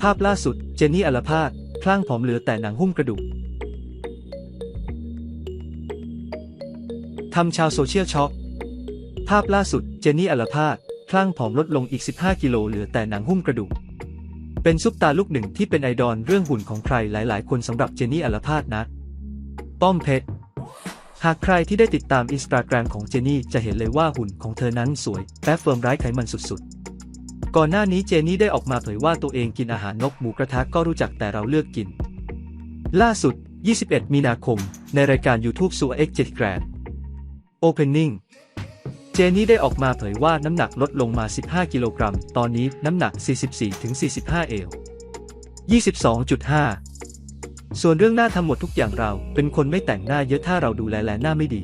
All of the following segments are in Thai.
ภาพล่าสุด เจนนี่อัลพาดคลั่งผอมเหลือแต่หนังหุ้มกระดูกทำชาวโซเชียลช็อก ภาพล่าสุด เจนนี่อัลพาดคลั่งผอมลดลงอีก 15 กิโลเหลือแต่หนังหุ้มกระดูก เป็นซุปตาลูกหนึ่งที่เป็นไอดอลเรื่องหุ่นของใครหลาย ๆ คนสำหรับเจนนี่อัลพาดนะ ป้อมเพชร หากใครที่ได้ติดตามอินสตาแกรมของเจนี่จะเห็นเลยว่าหุ่นของเธอนั้นสวยและเฟิร์มไร้ไขมันสุด ๆ ก่อนหน้านี้เจนี่ได้ออกมาเผยว่าตัวเองกินอาหารนกหมูกระทะก็รู้จักแต่เราเลือกกิน ล่าสุด 21 มีนาคม ในรายการ YouTube ซูเอ็กเจ็ดแกรน Opening เจนี่ได้ออกมาเผยว่าน้ำหนักลดลงมา 15 กิโลกรัม ตอนนี้น้ำหนัก 44-45 เอล22.5 ส่วนเรื่องหน้าทำหมดทุกอย่างเราเป็นคนไม่แต่งหน้าเยอะถ้าเราดูแลแลหน้าไม่ดี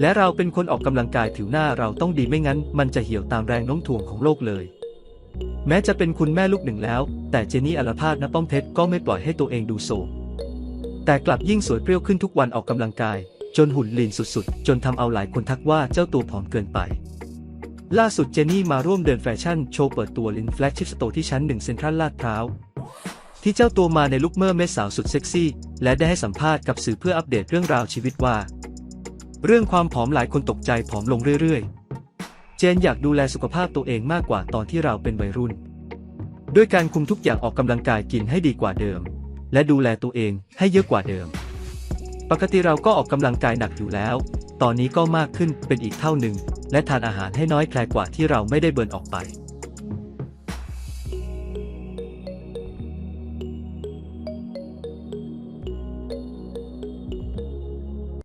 และเราเป็นคนออกกำลังกายผิวหน้าเราต้องดีไม่งั้น มันจะเหี่ยวตามแรงโน้มถ่วงของโลกเลย แม้จะเป็นคุณแม่ลูกหนึ่งแล้ว แต่เจนี่อัลพาดนะป้อมเพชรก็ไม่ปล่อยให้ตัวเองดูโซมแต่กลับยิ่งสวยเปรี้ยวขึ้นทุกวันออกกำลังกาย จนหุ่นลีนสุดๆ จนทำเอาหลายคนทักว่าเจ้าตัวผอมเกินไป ล่าสุดเจนี่มาร่วมเดินแฟชั่นโชว์เปิดตัวลินแฟลกชิพสโตที่ชั้นหนึ่งเซ็นทรัลลาดพร้าว ที่เจ้าตัวมาในลุคเมอร์เมสสาวสุดเซ็กซี่ และได้ให้สัมภาษณ์กับสื่อเพื่ออัปเดตเรื่องราวชีวิตว่า เรื่องความผอมหลายคนตกใจผอมลงเรื่อยๆ เจนอยากดูแลสุขภาพตัวเองมากกว่าตอนที่เราเป็นวัยรุ่น ด้วยการคุมทุกอย่างออกกำลังกายกินให้ดีกว่าเดิม และดูแลตัวเองให้เยอะกว่าเดิม ปกติเราก็ออกกำลังกายหนักอยู่แล้ว ตอนนี้ก็มากขึ้นเป็นอีกเท่าหนึ่งและทานอาหารให้น้อยแคลกว่าที่เราไม่ได้เบิร์นออกไป